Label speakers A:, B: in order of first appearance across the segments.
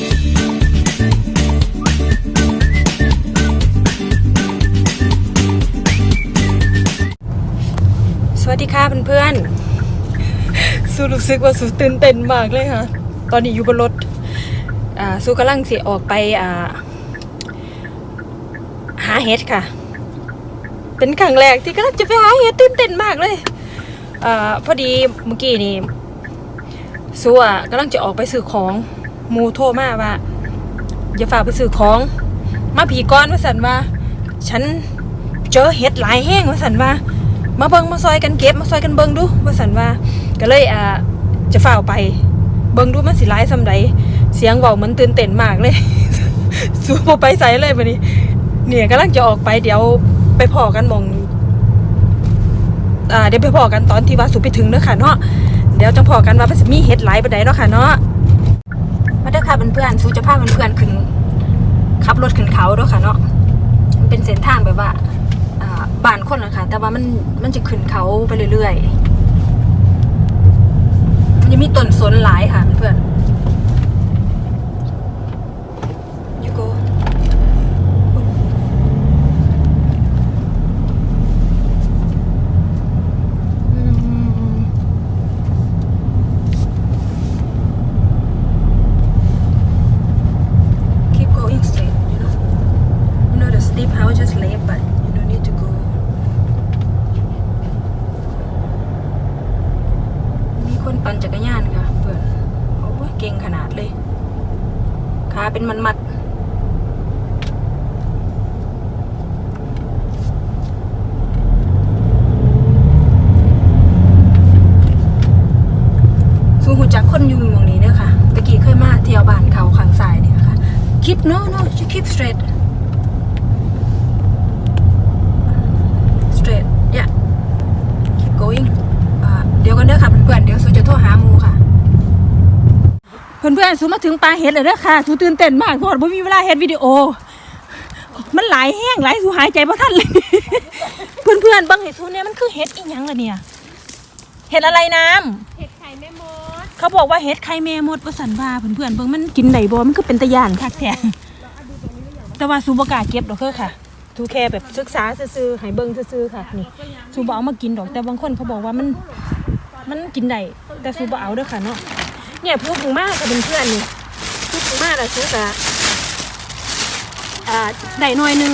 A: สวัสดีค่ะเพื่อนๆสู้รู้สึกว่าสู้ตื่นเต้นมากเลยค่ะ ตอนนี้อยู่บนรถอ่าสู้กำลังสิออกไปาหาเห็ดค่ะ เป็นครั้งแรกที่กำลังจะไปหาเห็ดตื่นเต้นมากเลยอ่าพอดีเมื่อกี้นี่สู้อะกำลังจะออกไปซื้อของ หมูโทรมาว่าอย่าฝากไปซื้อของ มาผีก้อนว่าสันว่า ฉันเจอเห็ดหลายแห้งว่าสันว่า มาเบิงมาซอยกันเก็บมาซอยกันเบิงดูว่าสันว่า ก็เลยอ่าจะฝ้าวไป เบิงดูมันสิร้ายซำใดเสียงเว้าเหมือนตื่นเต้นมากเลย สู้บ่ไปใส่เลยบัดนี้ เนี่ยกำลังจะออกไปเดี๋ยวไปพอกันมองอ่าเดี๋ยวไปพอกันตอนที่ว่าสุไปถึงเด้อค่ะเนาะเดี๋ยวจังพอกันว่ามันสิมีเฮ็ดหลายปานใดเนาะค่ะเนาะาเพื่อนๆสูจะพาเพื่อนๆขึ้นขับรถขึ้นเขาด้วยค่ะเนาะมันเป็นเส้นทางแบบว่าบ้านคนนะคะแต่ว่ามันมันจะขึ้นเขาไปเรื่อยๆมันจะมีต้นสนหลายค่ะเพื่อนโกอืม keep going straight you know you know the steep house just left but you don't need to go มีคนปั่นจักรยานค่ะเพื่อนโอ้ยเก่งขนาดเลย ขาเป็นมันมัด สู้ หูจักคนอยู่หมองนี้เด้อค่ะตะกี้เคยมาเที่ยวบ้านเขาข้างซ้ายเนี่ยค่ะ keep no no you keep straight straight yeah keep going เดี๋ยวกันเด้อค่ะเพื่อนๆเดี๋ยวสูจะโทรหาหมูค่ะ เพื่อนๆสูมาถึงปลาเห็ดเลยเด้อค่ะสูตื่นเต้นมากเพราะว่าบ่มีเวลาเห็ดวิดีโอ มันหลายแห้งหลายสูหายใจบ่ทันเลยเพื่อนๆเบิ่งให้สูเนี่ยมันคือเห็ดอีหยังล่ะเนี่ยเห็ดอะไรน้ำ
B: เห็ดไข่แม่มด
A: เขาบอกว่าเฮ็ดไข่แม่มดว่าสันว่าเพื่อนๆเบิ่งมันกินได้บ่มันก็เป็นตะยานคักแท้แต่ว่าซูบกาเก็บดอกเด้อค่ะทูแค่แบบศึกษาซื่อๆให้เบิ่งซื่อๆค่ะนี่ซูบ่เอามากินดอกแต่บางคนเขาบอกว่ามัน มันกินได้แต่ซูบ่เอาเด้อค่ะเนาะเนี่ยพูดถึงมากกับเพื่อนๆนี่พูดถึงมากแล้วซูก็อ่าได้หน่อยนึง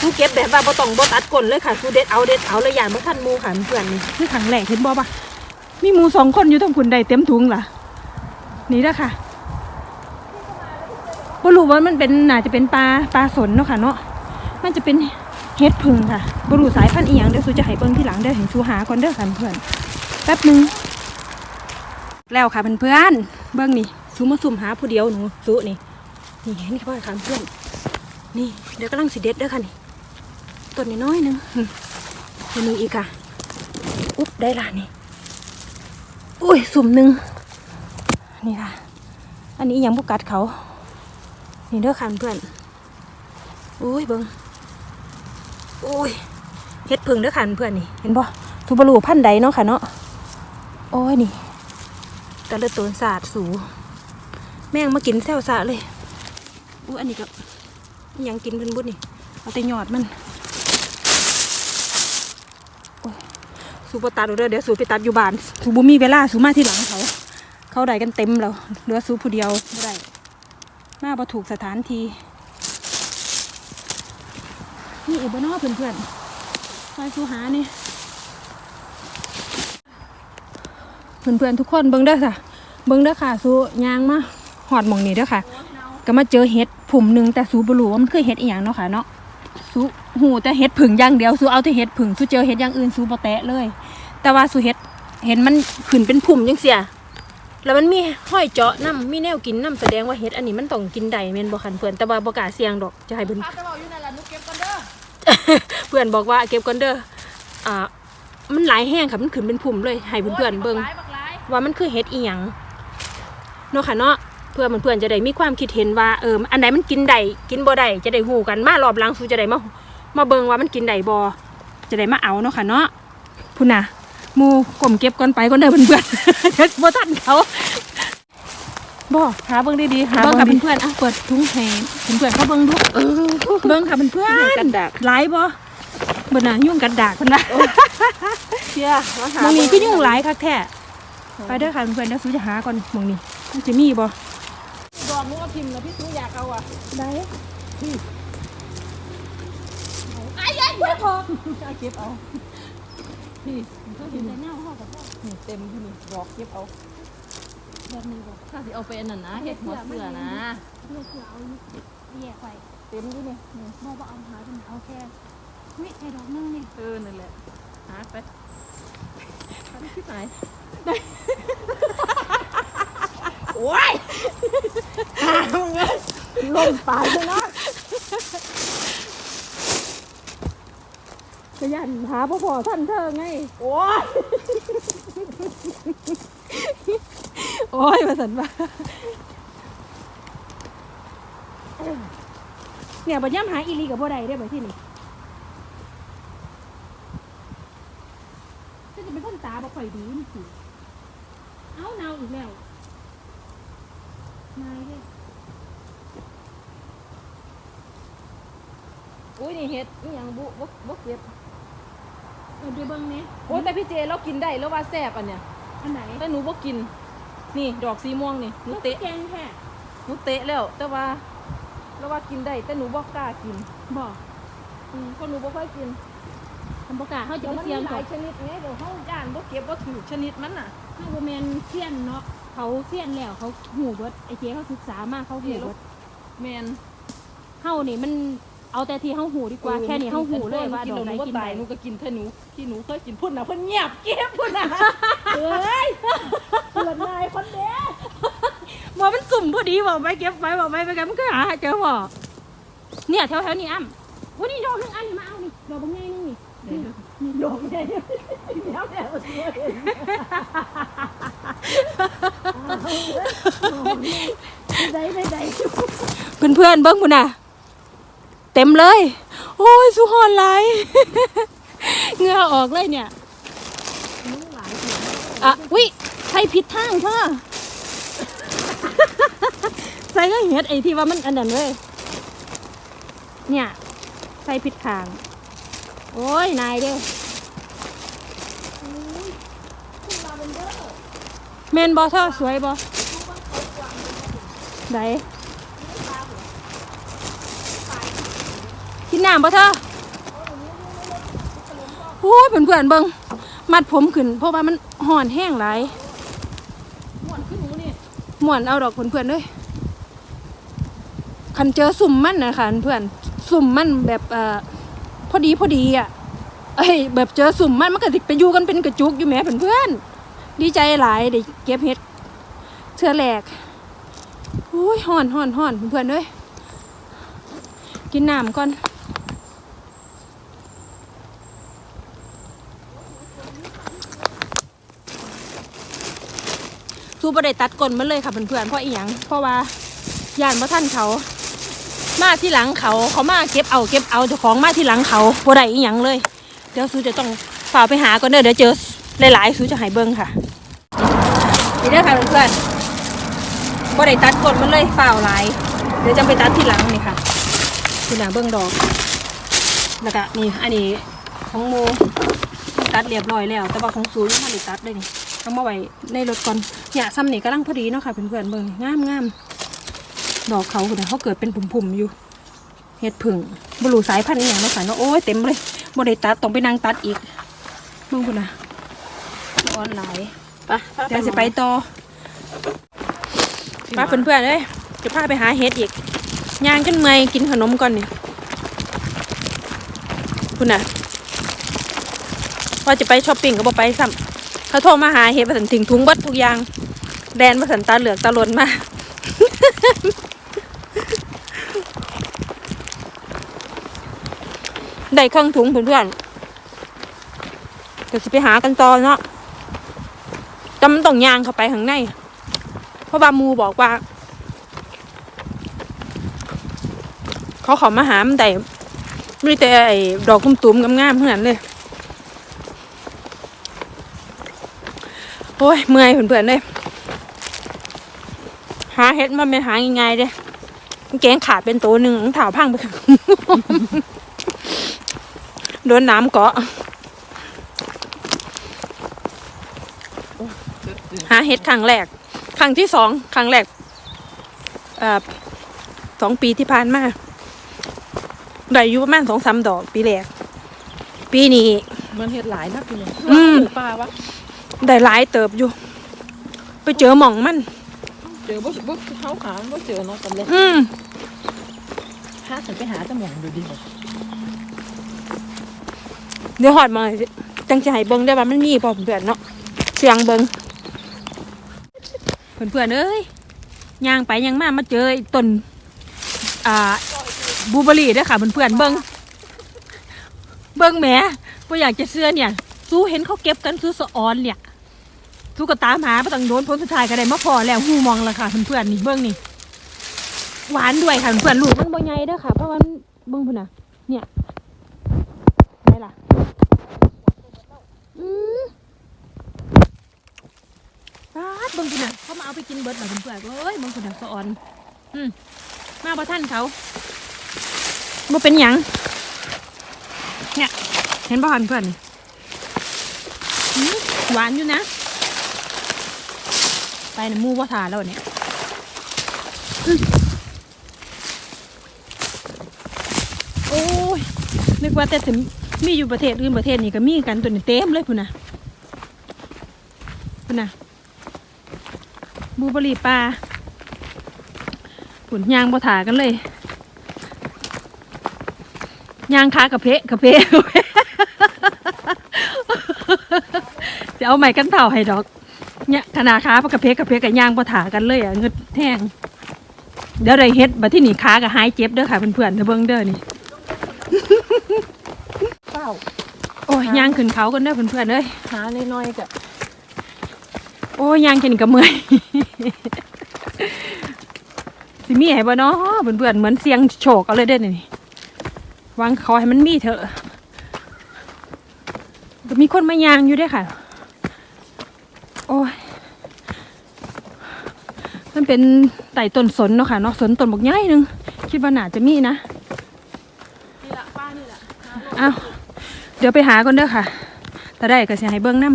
A: ซูเก็บแบบว่าบ่ต้องบ่ตัดก้นเลยค่ะซูเด็ดเอาเด็ดเอาเลยอย่างบ่ทันหมู่ค่ะเพื่อนนี่คือครั้งแรกเห็นบ่ปะ มีหมูสองคนอยู่ทั้งคุณใดเต็มถุงล่ะ นี่นะค่ะบรูว่ามันเป็นน่าจะเป็นปลาปลาสนเนาะค่ะเนาะ มันจะเป็นเฮ็ดพึ่งค่ะบรูสายพันธุ์อีหยังเดี๋ยวสูจะให้เบิ่งที่หลังเด้อให้สูหาก่อนเด้อค่ะเพื่อนแป๊บหนึงแล้วค่ะเพื่อนๆเบิ่งนี่สูมาสุ่มหาผู้เดียวหนูสูนี่นี่เห็นค่ะค่ะเพื่อนนี่เดี๋ยวกำลังสิเด็ดเด้อค่ะนี่ต้นน้อยหนึงยังมีอีกค่ะอุ๊บได้ละนี่ อุ้ยสุ่มหนึ่งนี่ค่ะ อันนี้ยังบุกัดเขา นี่เด้อค่ะเพื่อนอุ้ยเบิงอุ้ยเฮ็ดพึ่งเด้อค่ะเพื่อนนี่ เห็นบ่ทุบลูพันใดเนาะค่ะเนาะโอ้ยนี่ตะเลือตัวสาดสู แม่งมากินแซวสะเลยอุ้ยอันนี้ก็ยังกินเพิ่นบุดนี่ เอาแต่หยอดมัน สูบตัดเอาเด้อเดี๋ยวสูไปตัดอยู่บ้าน สูบุมีเวลาสูมาที่หลังเขา เขาได้กันเต็มแล้วเหลือสูผู้เดียวบ่ได้มาบ่ถูกสถานทีนี่อีกบ่เนอเพื่อนๆคอยสูหานี่เพื่อนๆทุกคนเบิ่งเด้อค่ะ เบิ่งเด้อค่ะสูยางมาหอดหมองนี้เด้อค่ะ ก็มาเจอเห็ดผุ่มหนึ่งแต่สูบรู้ว่ามันคือเห็ดอีหยังเนาะค่ะเนาะ สูหูแต่เห็ดผึ่งอย่างเดียวสูเอาแต่เห็ดผึ่งสูเจอเห็ดอย่างอื่นสูบ่แตะเลย แต่ว่าสูเห็ดเห็นมันขึ้นเป็นผุ่มจังเสียแล้วมันมีห้อยเจาะน้ำมีแนวกินน้ำแสดงว่าเห็ดอันนี้มันต้องกินได้แม่นบ่คันเพื่อนแต่ว่าบ่กล้าเสี่ยงดอกจะให้เพิ่น
B: ป้าจะบอกอยู่นั่นแหละหนุเก็บกันเด้อ
A: เพื่อนบอกว่าเก็บก่อนเด้ออ่ามันหลายแห้งค่ะมันขึ้นเป็นผุ่มเลยให้เพื่อนๆเบิ่ง
B: บักหลายบักหลาย
A: ว่ามันคือเห็ดอีหยังเนาะค่ะเนาะ เพื่อมันเพื่อนๆจะได้มีความคิดเห็นว่าเอออันไหนมันกินได้กินบ่ได้จะได้หูกันมารอบหลังสูจะได้มามาเบิ่งว่ามันกินได้บ่จะได้มาเอาเนาะค่ะเนาะพุ่นน่ะหมูกลมเก็บก่อนไปก่อนเด้อเพื่อนๆเดี๋ยวบ่ทันเขาบ่
B: หาเบิ่งดีๆหา
A: เบิ่ง
B: เบิ่ง
A: ค่ะ
B: ดี
A: เพื่อนๆอะเปิดถุงให้เพื่อนๆเขาเบิ่งดูเบิ่งค่ะเพื่อนๆ
B: กันดัก
A: หลายบ่เบิ่นน่ะยุ่งกัดดากเพิ่นนะ
B: เชี่ยมาหา
A: หมองนี้
B: เบิ่
A: ก็ยุ่งหลายคักแท้ไปเด้อค่ะเพื่อนๆเดี๋ยวสู้จะหาก่อนหมองนี้มันจะมีบ่
B: ดอกนึกว่าพิมพ์แล้วพี่ซูอยากเอาอะ
A: ได้
B: ไอ้ยัยไม่พอเก็บเอา พี่
A: เขาเห็นแต่เงาเฮากับพ่อ
B: นี่เต็มที่นี่ดอกเก็บเอา
A: แบบนี้บ่
B: ถ้าสิเอาไปอันนั้นนะเฮ็ดหัวเสือนะ
A: เพื่อคือเอาแยกไป
B: เต็มที่นี่
A: บ่บ่เอาหาเพิ่นเอาแค่อุ้ยไอ้ดอกนึงนี่
B: เออนั่นแหละหาไปทำที่ไหนโอ้ย หามึงเลยลงตายเลยนะ
A: ขยันหาพ่อพ่อท่านเธอไง
B: โอ้ย
A: โอ้ยมาสันว่าเนี่ยบัดย่ำหาอีลีกับบ่ได้ได้อบัดที่นี่จะเป็นคนตาบ่ค่อยดีนี่สิ เอาเนาอีกแล้วนายเด้อ
B: อุ้ยนี่เฮ็ดนี่ยังบุบุบุเก็บ
A: เออเดี๋ยวเบิ่งเนี่ย
B: โอ้ยแต่พี่เจเรากินได้แล้วว่าแซ่บอันเนี้ย
A: อันไหน
B: แต่หนูบ่กิน นี่ดอกสีม่วงนี่หนูเตะ
A: แกงแค่
B: หนูเตะแล้ว แต่ว่าแล้วว่ากินได้แต่หนูบ่กล้ากิน
A: บอก
B: อืมเพราะหนูบ่ค่อยกิน
A: ทำประกล้าศเขาจะ
B: เดี๋ยว
A: มา
B: มัน
A: เสีย
B: มี
A: ง
B: ห
A: ก่อ
B: ลานยชนิดไงเดี๋ยวเขาย่านบ่เก็บบ่ถูกชนิดมันน่ะ
A: เขาบ่แมนเสียนเนาะเขาเสียนแล้วเขาหูเบิดไอ้เจ๊เขาศึกษามาเขาหูเบิด
B: แมน
A: เฮานี่มัน เอาแต่ที่เฮาหูดีกว่าแค่นี้เฮาหูเลยว่าดอกไหน
B: หนู
A: กิน
B: ตา
A: ได้
B: ยหนูก็กินแต่หนูที่หนูเคยกินพุ่นน่ะเพิ่นเงียบเก็บพุ่นน่ะเอ้ยเปิดนายคนเด้
A: บ่มันสุ่มพอดีบ่ไปเก็บไว้บ่ไปไปกันมันก็หาเจอบ่เนี่ยแถวๆนี้อ้ำวันนี้ดอกหนึงอันนี้มาเอานี่ดอกบางใหญ่นึงนี่
B: นี่ดอกใหญ่เดี๋ยวแม่มาช่วยได้ได้ได้
A: เพื่อนๆเบิ่งพุ่นน่ะ เต็มเลย โอ้ยสุฮอนหลเหงื่อออกเลยเนี่ยอะวิใส่ผิดทางเธอใส่ก็เห็ดไอ้ที่ว่ามันอันนั้นเว้ยเนี่ยใส่ผิดทาง โอ้ยนายเด้เมนบอเธอสวยบอไหน กินน้ำบอเธอโอ้ยเพื่อนๆเบิงมัดผมขึ้น เพราะว่ามันห่อนแห้งหลาย
B: ม่วนขึ้นหนูนี่
A: ม่วนเอาดอกเพื่อนๆเลยคันเจอสุ่มมันนะคะเพื่อนสุ่มมันแบบเอ่อพอดีพอดีอะเอ้ยแบบเจอสุ่มมันมันก็ติไปอยู่กันเป็นกระจุกอยู่แหม่เพื่อนๆดีใจหลายได้เก็บเห็ดเชื่อแหลกโอ้ยห่อนห่อนห่อนเพื่อนๆเลยกินน้ำก่อน สู้ประเดตัดก้นมันเลยค่ะเพื่อนๆเพราะอีหยังเพราะว่าย่านพระท่านเขา มาที่หลังเขาเขามาเก็บเอาเก็บเอาเจ้าของมาที่หลังเขาบ่ได้อีหยังเลย เดี๋ยวซูจะต้องฝ่าไปหาก่อนเด้อเดี๋ยวเจอหลายๆซูจะหายเบิ่งค่ะนี่เด้อค่ะเพื่อนๆบ่ได้ตัดกดมันเลยฝ่าวหลายเดี๋ยวจะไปตัดที่หลังนี่ค่ะที่หลังเบิ่งดอกแล้วก็นี่อันนี้ของโมตัดเรียบร้อยแล้ว แต่ว่าของซูยังไม่ได้ตัดเลยนี่เอามาไว้ในรถก่อน เนี่ยซ้ำนี่กำลังพอดีเนาะค่ะเพื่อนๆเบิ่งงามงามๆดอกเขาเนี่ยเขาเกิดเป็นผุ่มๆอยู่เห็ดผึ่งบลูสายพันธุ์อหย่างมาขายเนาะโอ้ยเต็มเลยบ่ได้ตัดต้องไปนั่งตัดอีกมึงคุณนะออนไลน์
B: ไป
A: เดี๋ยวจะไปต่อป้าเพื่อนๆเลยจะพาไปหาเห็ดอีกย่างจนเมื่อยกินขนมก่อนนี่คุณน่ะว่าจะไปช้อปปิ้งก็บ่ไปซ้ำ เขาโทรมาหาเห็ดมาสันถึงทุงบัดทุกอย่าง แดนมาสันตาเหลือกตาหลนมาได้เครื่องถุงเพื่อนๆเดี๋ยวจะไปหากันต่อเนาะแต่มันต้องยางเข้าไปข้างใน เพราะบามูบอกว่า เขาขอมาหามันได้ไม่แต่ไอ้ดอกตุ้มๆงามๆเท่านั้นเลย อ้ย เมื่อยเพื่อนๆเลยหาเฮ็ดมันไม่หาง่ายๆเด้แกงขาดเป็นตัวหนึ่งถาวพังไปโดนน้ำเกาะหาเฮ็ดครั้งแรก ครั้งที่สองครั้งแรกเอ่อสองปีที่ผ่านมาได้อยู่ประมาณสองสามดอกปีแรก ปีนี้
B: มันเฮ็ดหลายนักพี่น้อง
A: อืม
B: ปลาวะ
A: ได้หลายเติบอยู่ ไปเจอหม่องมัน
B: เจอบ่บ่เขาหาบ่เจอเนาะกันเลย
A: อืม
B: พาฉันไปหาตะหมองดูดิบ่
A: เดี๋ยวหอดมาสิจังจะให้เบิ่งได้ว่ามันมีพอเพื่อนๆเนาะเสียงเบิ่งเพื่อนๆเอ้ยย่างไปย่างมามาเจอไอ้ต้นอ่าบลูเบอร์รี่เด้อค่ะเพื่อนๆเบิ่งเบิ่งแหมบ่อยากจะเชื่อเนี่ย สู้เห็นเขาเก็บกันสู้สะออนเนี่ย สู้ก็ตามหาไปตังโดนผลสุดท้ายก็ได้มาพอแล้วหูมองและค่ะเพื่อนๆนี่เบิ่งนี่หวานด้วยค่ะเพื่อนๆลูกมันบ่ใหญ่เด้อค่ะเพราะว่าเบิ่งพุ่นน่ะ เนี่ยได้ล่ะอืมปาดเบิ่งคุณน่ะเขามาเอาไปกินเบิดหน่อยเพื่อนๆเอ้ยเบิ่งคุณน่ะสะออนอืมมาบ่ท่านเขาบ่เป็นหยังเนี่ย เห็นบ่หันเพื่อนนี่อืมหวานอยู่นะ ไปในมูบ่าทานแล้วเนี่ยโอ้ยนึกว่าแต่ถึงมีอยู่ประเทศอื่นประเทศนี้ก็มีกันตัวนี้เต็มเลยพุ่นนะพุ่นนะบูบรีปลาผุนยางบ่ถากันเลยยางคากระเพะกระเพะจะเอาไม้กันเต่าให้ดอก เนี่ยธนาคาปกระเพะกระเพะกับยางบ่ถากันเลยอะเงึดแห้งเดี๋ยวได้เฮ็ดบัดที่นี่ขากับหายเจ็บเด้อค่ะเพื่อนๆเด้อเบิ่งเด้อนี่
B: เป้า
A: โอ้ยย่างขึ้นเขากันเด้อเพื่อนๆเอ้ย
B: หาน้อยๆกับ
A: โอ้ยย่างแค่นี้ก็เมื่อยสิมีให้บ่เนาะเพื่อนๆเหมือนเสียงโฉกเอาเลยเด้อนี่วางเขาให้มันมีเถอะก็มีคนมายางอยู่เด้วยค่ะ โอ้ย มันเป็นไต่ต้นสนเนาะค่ะเนาะสนต้นบกใหญ่หนึ่งคิดว่าน่าจะมีนะ
B: นี่ละป้านี่ละ
A: อ้าวเดี๋ยวไปหาก่อนเด้อค่ะถ้าได้ก็สิให้เบิ่งน้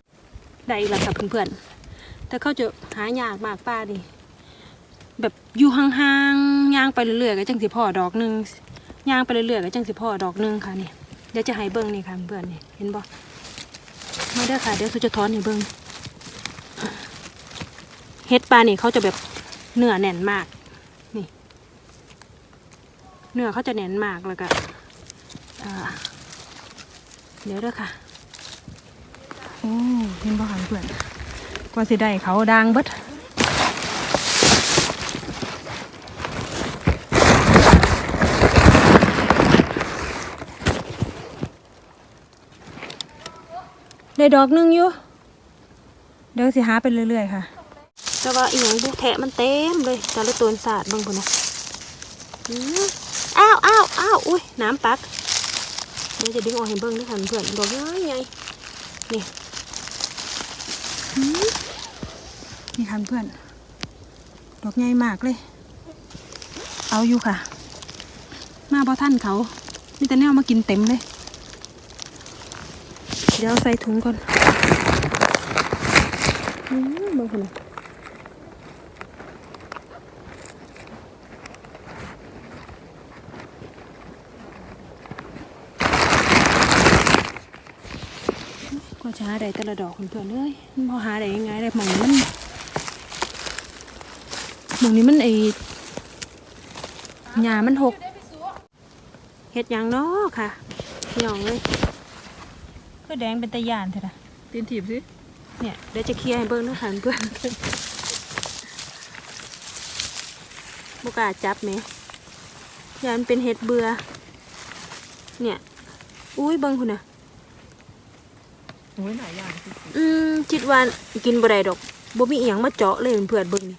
A: ำได้แล้วค่ะเพื่อนๆแต่เขาจะหายากมากป้าดิแบบอยู่ห่างๆย่างไปเรื่อยๆก็จังสิพ่อดอกหนึ่งย่างไปเรื่อยๆก็จังสิพ่อดอกหนึ่งค่ะนี่เดี๋ยวจะให้เบิ่งนี่ค่ะเพื่อนนี่เห็นบ่มาเด้อค่ะเดี๋ยวสุจะถอนให้เบิ่ง เฮ็ดปลาเนี่ยเขาจะแบบเนื้อแน่นมาก นี่ เนื้อเขาจะแน่นมากแล้วก็เดี๋ยวด้อค่ะ โอ้เห็นบ่หันเพื่อนกว่าสิได้เขาดังเบิดได้ดอกหนึงอยู่ เดี๋ยวสิหาไปเรื่อยๆค่ะ แต่ว่าอีหยังบุแทะมันเต็มเลยแต่ละตัวสาดเบางคนนะอ้าวอ้าวอ้าวอุ้ยน้ำปักเดี๋ยวจะดึงออกให้เบิ้งด้วยค่ะเพื่อนดอกง่ายไงนี่มนี่ค่ะเพื่อน ดอกใหญ่มากเลย เอาอยู่ค่ะ มาบ่ท่านเขามีแต่แนวมากินเต็มเลย เดี๋ยวใส่ถุงก่อนอืมบางคนนะ ก็จะหาได้แต่ละดอกเพื่อนๆเลยมันพอหาได้ยังไงได้หมองนี้มันหมองนี้มันไอหญ้ามันหกเฮ็ดหยังเนาะค่ะพี่น้องเลยก็แดงเป็นตะยานเถอะนะ
B: ตีนถีบสิ
A: เนี่ยเดี๋ยวจะเคลียร์ให้เบิ้งด้วยค่ะเพื่อนบกล้าจับไหมยานเป็นเห็ดเบื่อเนี่ยอุ้ยเบิ้งคุณน่ะ
B: โอ้ยหลายอย่างสิ
A: อืมคิดว่ากินบ่ได้ดอกบ่มีอีหยังมาเจาะเลยเพื่อนๆเบิ่งนี่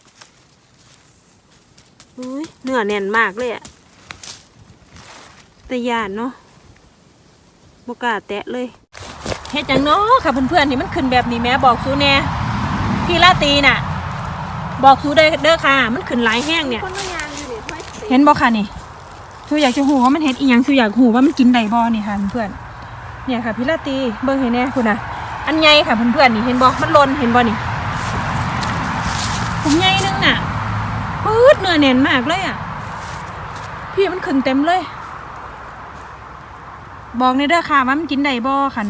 A: อุ้ยเนื้อแน่นมากเลยอะแต่ยานเนาะบ่กล้าแตะเลยเฮ็ดจังเนาะค่ะเพื่อนๆนี่มันขึ้นแบบนี้แม่บอกซูแน่พี่ลาตีน่ะ บอกสูเด้อเด้อค่ะ มันขึ้นหลายแห้งเนี่ย
B: คนมายางอยู่นี่ทำไม
A: เห็นบ่ค่ะนี่สูอยากจะหูว่ามันเห็ดอีหยังสูอยากหูว่ามันกินได้บ่นี่ค่ะเพื่อนๆ เนี่ยค่ะพี่ลาตีเบิ่งให้แน่คุณน่ะอันใหญ่ค่ะเพื่อนๆนี่เห็นบ่มันลนเห็นบ่นี่ผมใหญ่นึงน่ะปื๊ดเนื้อแน่นมากเลยอะ พี่มันขึ้นเต็มเลย บอกในเด้อค่ะว่ามันกินได้บ่คัน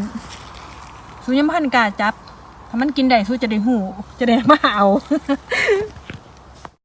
A: สูยังพันกาจับถ้ามันกินได้สูจะได้หูจะได้มาเอา